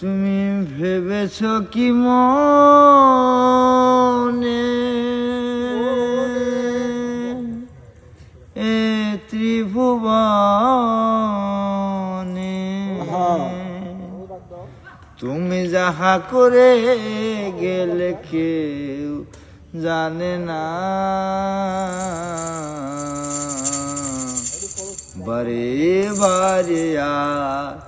তুমি ভেবেছ কি মনে? এ ত্রিভুবনে। তুমি যাহা করে গেলে কেউ জানে না। বারে বারে আর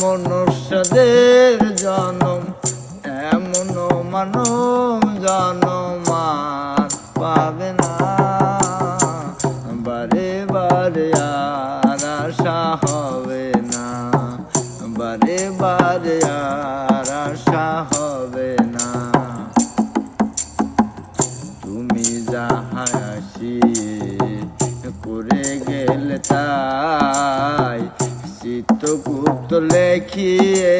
এমন সাদের জনম, এমন মানব জনম পাবে না। বারে বারে আর আশা হবে না। বারে বারে আর আশা হবে না। তুমি যাহা আসি করে গেলে তাই চিত্তগুপ্ত লেখিয়ে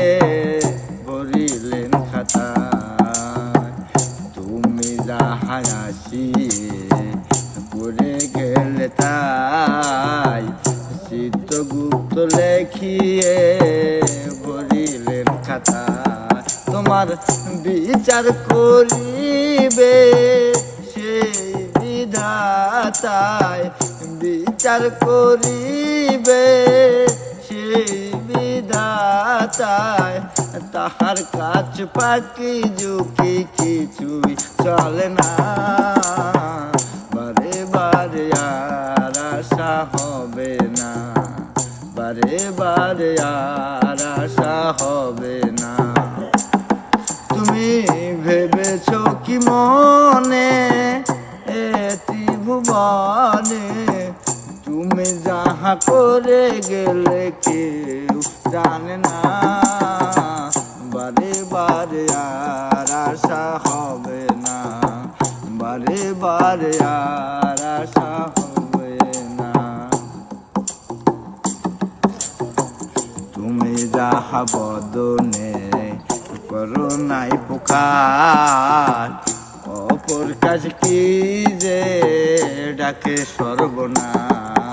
ভরিলেন খাতা তুমি যাহা আসি করে গেলে তাই চিত্তগুপ্ত লেখিয়ে ভরিলেন খাতা তোমার বিচার করিবে সেই বিধাতায়। বিচার করিবে সেই বিধাতায় তাহার কাছ পাকি ঝুঁকি কিছুই চলে না। বারে বারে আর আশা হবে না, বারে বারে আর আশা হবে না। তুমি ভেবেছ কি মনে, এ ত্রিভুবনে তুমি যাহা করে গেলে কেউ জানে না। বারে বারে আর আশা হবে না। বারে বারে আর আশা হবে না। তুমি যাহা বদনে করো নাই পুকার অপর কাজ কি যে ডাকে সর্বনাশ।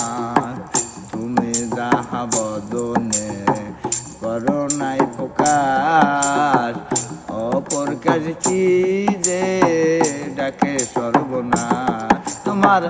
যাহা বদনে করো নাই পুকার অপর কাজ কি যে ডাকে সর্বনা তোমার